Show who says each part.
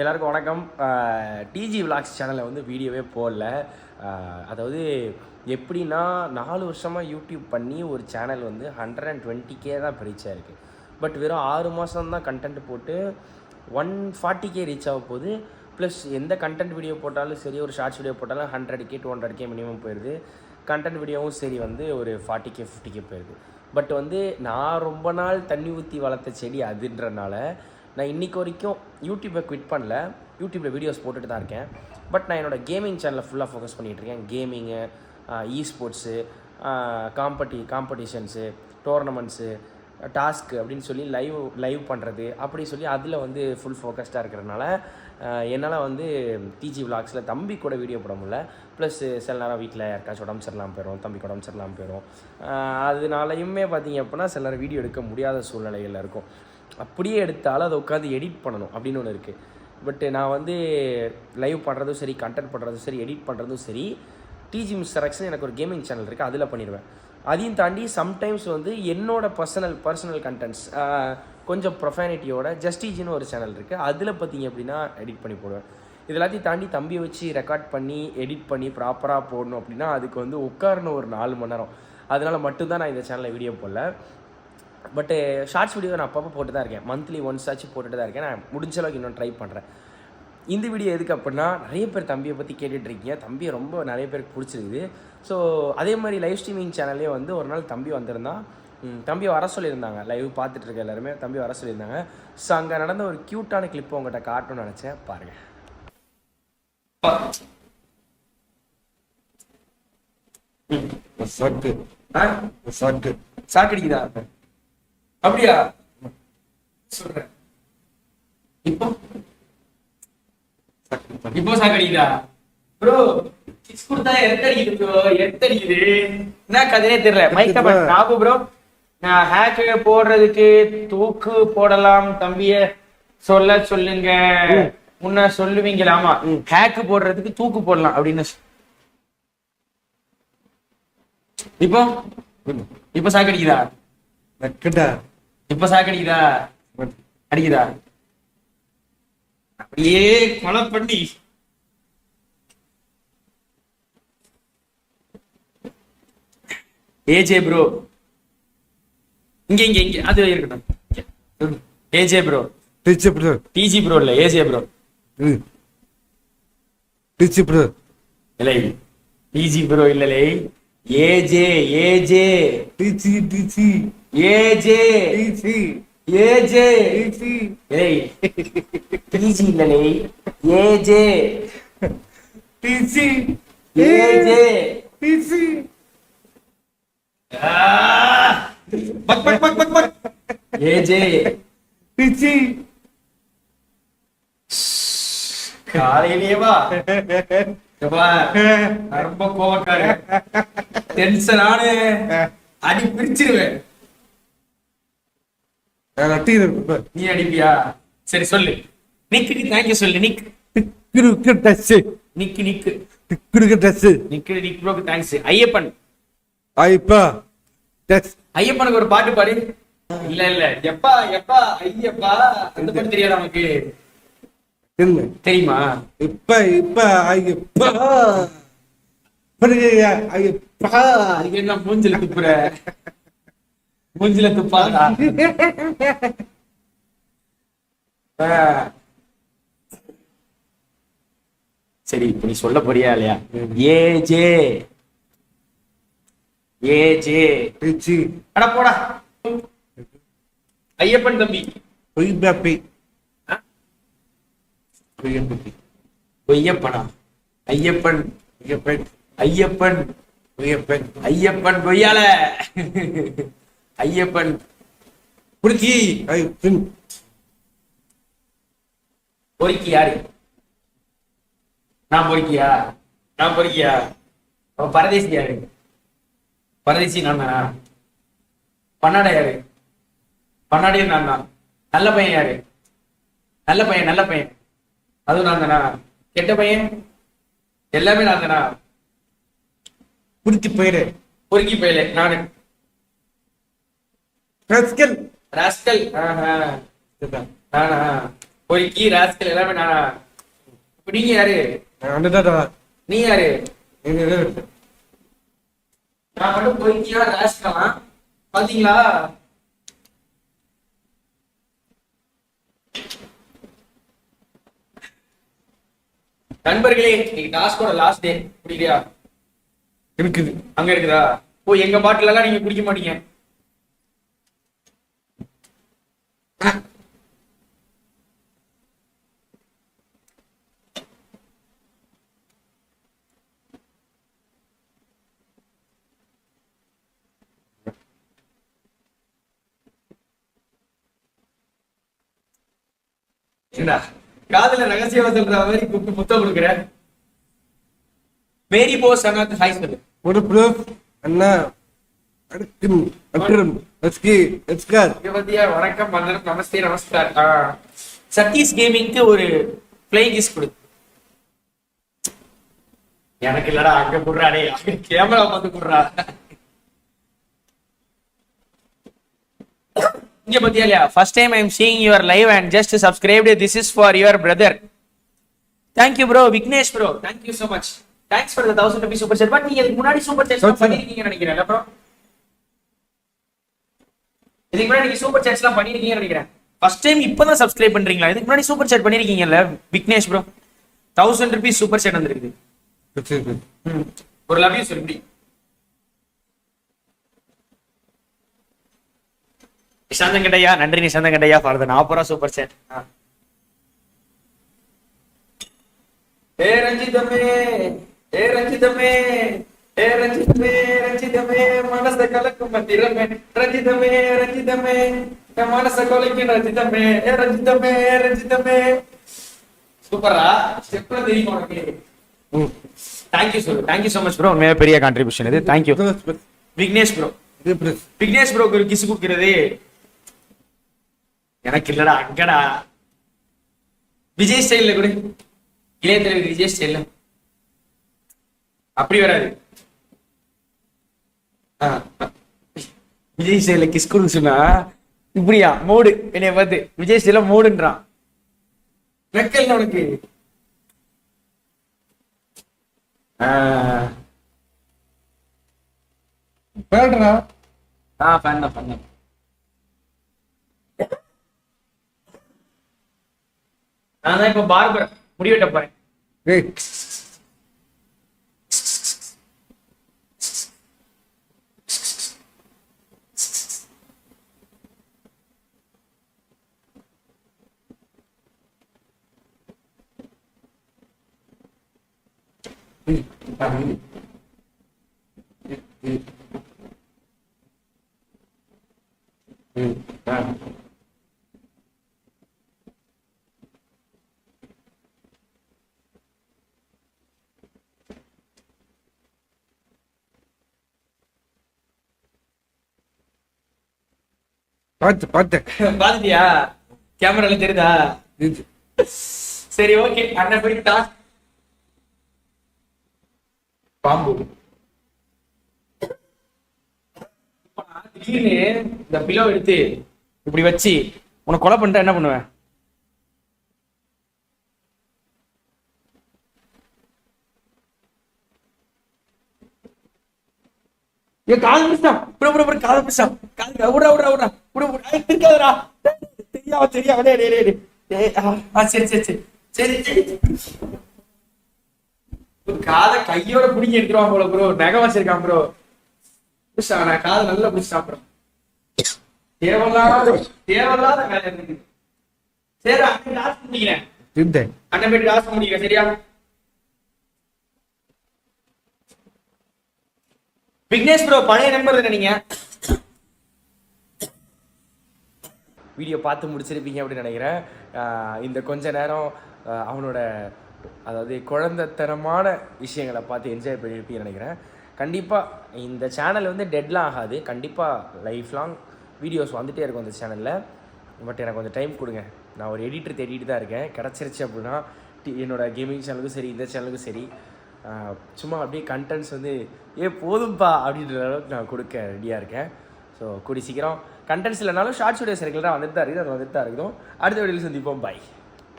Speaker 1: எல்லாருக்கும் வணக்கம். டிஜி விலாக்ஸ் சேனலில் வந்து வீடியோவே போடல. அதாவது எப்படின்னா நாலு வருஷமாக யூடியூப் பண்ணி ஒரு சேனல் வந்து ஹண்ட்ரட் அண்ட் டுவெண்ட்டி கே தான் ரீச்சாக இருக்குது பட் வெறும் ஆறு மாதம் தான் கண்டென்ட் போட்டு ஒன் ஃபார்ட்டி கே ரீச் ஆக போகுது. ப்ளஸ் எந்த கண்டென்ட் வீடியோ போட்டாலும் சரி ஒரு ஷார்ட்ஸ் வீடியோ போட்டாலும் hundred K two hundred K minimum போயிடுது கண்டென்ட் வீடியோவும் சரி வந்து ஒரு ஃபார்ட்டி கே ஃபிஃப்டி கே போயிடுது பட் வந்து நான் ரொம்ப நாள் தண்ணி ஊற்றி வளர்த்த செடி அதுன்றனால நான் இன்னைக்கு வரைக்கும் யூடியூப்பை குவிட் பண்ணல. யூடியூப்பில் வீடியோஸ் போட்டுட்டு தான் இருக்கேன். பட் நான் என்னோடய கேமிங் சேனலில் ஃபுல்லாக ஃபோக்கஸ் பண்ணிகிட்டு இருக்கேன். கேமிங்கு இ ஸ்போர்ட்ஸு காம்படி காம்படிஷன்ஸு டோர்னமெண்ட்ஸு டாஸ்க் அப்படின்னு சொல்லி லைவ் லைவ் பண்ணுறது அப்படி சொல்லி அதில் வந்து ஃபுல் ஃபோக்கஸ்டாக இருக்கிறதுனால என்னால் வந்து டிஜி விளாக்ஸில் தம்பி கூட வீடியோ போட முடியல. ப்ளஸ் சில நேரம் வீட்டில் யாருக்காச்சும் உடம்பு சரியில்லாமல் போயிடும் தம்பிக்கு உடம்பு சரியில்லாமல் போயிடும் அதனாலையுமே பார்த்திங்க பார்த்தீங்க அப்படின்னா சில நேரம் வீடியோ எடுக்க முடியாத சூழ்நிலைகளில் இருக்கும். அப்படியே எடுத்தாலும் அதை உட்காந்து எடிட் பண்ணணும் அப்படின்னு ஒன்று இருக்குது பட்டு நான் வந்து லைவ் பண்ணுறதும் சரி கண்டென்ட் பண்ணுறதும் சரி எடிட் பண்ணுறதும் சரி டிஜி மிஸ்டர் எனக்கு ஒரு கேமிங் சேனல் இருக்குது அதில் பண்ணிடுவேன். அதையும் தாண்டி சம்டைம்ஸ் வந்து என்னோட பர்சனல் பர்சனல் கண்டென்ட்ஸ் கொஞ்சம் ப்ரொஃபானிட்டியோட ஜஸ்டிஜின்னு ஒரு சேனல் இருக்குது அதில் பார்த்தீங்க அப்படின்னா எடிட் பண்ணி போடுவேன். இது எல்லாத்தையும் தாண்டி தம்பியை வச்சு ரெக்கார்ட் பண்ணி எடிட் பண்ணி ப்ராப்பராக போடணும் அப்படின்னா அதுக்கு வந்து உட்காரணும் ஒரு நாலு மணி நேரம். அதனால் மட்டும்தான் நான் இந்த சேனலில் வீடியோ போடல. பட்டு ஷார்ட்ஸ் வீடியோ நான் அப்பப்போ போட்டு தான் இருக்கேன். மந்த்லி ஒன்ஸ் ஆச்சு போட்டுட்டு தான் இருக்கேன். நான் முடிஞ்ச அளவுக்கு இன்னும் ட்ரை பண்ணுறேன் இந்த வீடியோ எதுக்கு அப்படின்னா நிறைய பேர் தம்பியை பற்றி கேட்டுட்டு இருக்கீங்க தம்பியை ரொம்ப நிறைய பேருக்கு பிடிச்சிருக்குது. ஸோ அதே மாதிரி லைவ் ஸ்ட்ரீமிங் சேனல்லே வந்து ஒரு நாள் தம்பி வந்திருந்தான் ம், தம்பியை வர சொல்லியிருந்தாங்க. லைவ் பார்த்துட்டு இருக்க எல்லாருமே தம்பி வர சொல்லியிருந்தாங்க. ஸோ அங்கே நடந்த ஒரு க்யூட்டான கிளிப்பை உங்கள்கிட்ட காட்டணும்னு நினச்சேன். பாருங்கள்
Speaker 2: சாக்கு சாக்கு
Speaker 1: சாக்கடிக்குதா அப்படியா? சொல்றேன். இப்போ? இப்போ சாக்கடிக்குதா ப்ரோ கிஸ் கொடுத்தா எத்தடிக்குது ப்ரோ எத்தடிக்குது என்ன கதையே தெரியல. மைக்க காபு ப்ரோ நான் ஹேக் போடுறதுக்கு தூக்கு போடலாம் தம்பிய சொல்ல சொல்லுங்க. முன்ன சொல்லுவீங்களாமா ஹேக் போடுறதுக்கு தூக்கு போடலாம் அப்படின்னு இப்போ? இப்ப சாக்கடிக்குதா
Speaker 2: நக்கடா
Speaker 1: இப்ப சாக்கடிக்குதா அடிக்குதா? அப்படியே கொலை பண்ணி. ஏஜே ப்ரோ இங்க இங்க இங்க. அது இருக்கட்டும். ஏஜே ப்ரோ
Speaker 2: டிச்சு ப்ரோ
Speaker 1: டிஜி ப்ரோ இல்ல ஏஜே ப்ரோ
Speaker 2: டிச்சு ப்ரோ
Speaker 1: இல்லை. டிஜி ப்ரோ இல்லலே. ஏஜே ஏஜே
Speaker 2: டிச்சி டிச்சி
Speaker 1: ஏஜே
Speaker 2: டிச்சி
Speaker 1: ஏஜே
Speaker 2: டிச்சி
Speaker 1: ஏய் டிஜி இல்லலே ஏஜே
Speaker 2: டிச்சி
Speaker 1: ஏஜே
Speaker 2: டிச்சி
Speaker 1: பக் பக் பக் பக் பக் ஏஜே
Speaker 2: டிச்சி
Speaker 1: காலையிலேயே வா எப்பா, நான் ரொம்ப கோவக்காரு டென்ஷனானு அடி பிரிச்சிருவேன். நீ அடிப்பியா? சரி சொல்லு. நிக்கு தேங்க்யூ சொல்லு. நிக்
Speaker 2: டிக்குருக்கு டச்சு
Speaker 1: நிக்கு நிக்கு.
Speaker 2: டிக்குருக்கு டச்சு
Speaker 1: நிக்கு நிக் ப்ரோக்கு தேங்க்ஸ் ஐயப்பன்.
Speaker 2: டச்
Speaker 1: ஐயப்பனுக்கு ஒரு பாட்டு பாடு. இல்ல இல்ல. எப்பா எப்பா ஐயப்பா? அந்த பாட்டு தெரியாது நமக்கு தெரியுமா?
Speaker 2: இப்ப இப்ப ஐயப்பா. ஐயப்பா.
Speaker 1: என்ன மூஞ்சில துப்புற? மூஞ்சில துப்பாதா. சரி இப்ப நீ சொல்ல போறியா இல்லையா? A J. A J. அட போடா. ஐயப்பன் தம்பி?
Speaker 2: பொய்யப்பி.
Speaker 1: பொய்யப்பனா? ஐயப்பன்.
Speaker 2: ஐயப்பன்.
Speaker 1: ஐயப்பன்.
Speaker 2: ஐயப்பன்
Speaker 1: ஐயப்பன் பொய்யால. ஐயப்பன்
Speaker 2: ஐயப்பன்
Speaker 1: பொறுக்கி யாரு? நான் பொறுக்கியா? நான் பொறுக்கியா? அவன் பரதேசி யாரு? பரதேசி நான் பன்னாடா யாரு? பன்னாடியும் நான் தான். நல்ல பையன் யாரு? நல்ல பையன் நல்ல பையன். அதுவும் நான் தானா? கெட்ட பையன்? எல்லாமே நான் தானா?
Speaker 2: குடிச்சு போயிடு
Speaker 1: பொறுக்கி பையல நானு.
Speaker 2: ரஸ்கல்.
Speaker 1: ராஸ்கல். ஆஹா. நானா?
Speaker 3: பொறுக்கி ராஸ்கல் எல்லாமே நானா? இப்ப நீங்க யாரு? நீ யாரு. நான் மட்டும் பொறுக்கியா? ராஸ்கலாம் பாத்தீங்களா? நண்பர்களே இன்னைக்கு டாஸ்கோட லாஸ்ட் டே குடிக்கிறியா
Speaker 2: இருக்குது.
Speaker 3: அங்க இருக்குதா? ஓ எங்க பாட்டில எல்லாம் நீங்க குடிக்க மாட்டீங்க. ஏண்டா காதல ரகசியமா சொல்ற மாதிரி கூப்பிட்டு முத்தம் கொடுக்குறேன் மேரி போஸ் அண்ணாக்கு ஹாய் சொல்லு.
Speaker 2: ஒரு ப்ளஸ் அண்ணா அடுக்கும் அக்கறம் லட்ஸ்கி லட்ஸ்கார்
Speaker 3: இங்க வணக்கம் வந்தனம் நமஸ்தே நமஸ்கார். ஆ. சதீஷ் கேமிங்க்கு ஒரு பிளேயிங் கிஸ் கொடு எனக்கு இல்லடா அங்க குடுறாடே அங்க கேமரா வந்து குடுறா இங்க பத்தியா இல்லையா? First time I am seeing your live and just subscribed this is for your brother thank you bro Vignesh bro thank you so much thanks for the thousand rupees super chat but நீங்க இதுக்கு முன்னாடி super set
Speaker 2: Super.
Speaker 3: பண்ணிருக்கீங்கன்னு நினைக்கிறேன். Bro இதுக்கு முன்னாடி நீங்க super சாட்ஸ் எல்லாம் பண்ணிருக்கீங்கன்னு நினைக்கிறேன். First time இப்பதான் சப்ஸ்கிரைப் பண்றீங்களா? இதுக்கு முன்னாடி super chat பண்ணிருக்கீங்கல்ல Vignesh bro thousand rupees super chat வந்திருக்குது. ம். ஒரு லவ் யூ சொல்லி நிசாந்தன் கட்டையா நன்றி நிசாந்தன் கட்டையா ஃபார் த நாற்பது ரூபா சூப்பர் சாட் ஏ ரஞ்சிதமே ஏ ரஞ்சிதமே ஏ ரஞ்சிதமே ரஞ்சிதமே மனச கலக்கும் மந்திரமே ரஞ்சிதமே ரஞ்சிதமே என் மனச கொலைக்கும் ரஞ்சிதமே. ஏ ரஞ்சிதமே ரஞ்சிதமே. சூப்பரா? ஸ்டெப்ல தெரியும் உனக்கு? Thank you sir thank you so much bro உண்மையாக பெரிய கான்ட்ரிபியூஷன் இது. Thank you Vignesh bro Vignesh ப்ரோக்கு ஒரு கிஸ் கொடுக்கிறது. எனக்கு இல்லடா அங்கடா. விஜய் ஸ்டைல்ல கூட. இளைய தலைவர் விஜய் ஸ்டைல்ல அப்படி வராது. விஜய் சேல கிஸ் சொன்னா இப்படியா? மோடு. என்னைய பார்த்து விஜய் சேல மோடுன்றான். நக்கல் உனக்கு.
Speaker 2: பேடுறா.
Speaker 3: ஆ ஃபேன் தான் ஃபேன் தான். நான் தான் இப்ப பார்பர் முடிவெட்ட போறேன்.
Speaker 2: பார்த்து பார்த்தேன்
Speaker 3: பாத்துட்டியா கேமரால தெரியுதா
Speaker 2: இது
Speaker 3: சரி ஓகே அண்ணன் போய் டாஸ் பாம்பு. திடீர்னு இந்த பிலோ எடுத்து இப்படி வச்சு உன்னை கொலை பண்ணிட்டா என்ன பண்ணுவேன் ஏ காது பிடிச்சா புற புற புற காது பிடிச்சா காது விடா விடா விடா விட. விட ஐ திருக்காதடா தெரியாம தெரியாம. டேய் டேய் டேய் ஆ, சரி சரி சரி. சரி சரி. காதை கையோட பிடிங்கி எடுத்துருவான் போல ப்ரோ நகை வச்சிருக்கான் ப்ரோ நான் காதை நல்லா பிடிச்சான் ப்ரோ தேவையில்லாத தேவையில்லாத வேலை இருக்குது. சரி அண்ணன் லாஸ்ட் முடிக்கிறேன் அண்ணன் போயிட்டு லாஸ்ட் முடிக்கிறேன் சரியா? விக்னேஷ் ப்ரோ பழைய நம்பர் தானே நீங்க? வீடியோ பார்த்து முடிச்சிருப்பீங்க அப்படின்னு நினைக்கிறேன். ஆஹ் இந்த கொஞ்ச நேரம் அவனோட அதாவது குழந்தைத்தனமான விஷயங்களை பார்த்து என்ஜாய் பண்ணியிருப்பீங்கன்னு நினைக்கிறேன். கண்டிப்பாக இந்த சேனல் வந்து டெட்லாம் ஆகாது. கண்டிப்பாக லைஃப் லாங் வீடியோஸ் வந்துகிட்டே இருக்கும் இந்த சேனலில் பட் எனக்கு கொஞ்சம் டைம் கொடுங்க. நான் ஒரு எடிட்டர் தேடிட்டு தான் இருக்கேன். கிடச்சிருச்சு அப்படின்னா டி- என்னோடய கேமிங் சேனலுக்கும் சரி இந்த சேனலுக்கும் சரி சும்மா அப்படியே கண்டென்ட்ஸ் வந்து ஏ போதும்பா அப்படின்ற அளவுக்கு நான் கொடுக்க ரெடியாக இருக்கேன். ஸோ கூடி சீக்கிரம். கண்டென்ட்ஸ் இல்லைனாலும் ஷார்ட்ஸ் வீடியோஸ் ரெகுலராக வந்துட்டு தான் இருக்குது. அது வந்துட்டு தான் இருக்கணும் அடுத்த வீடியோவில் சந்திப்போம். பாய்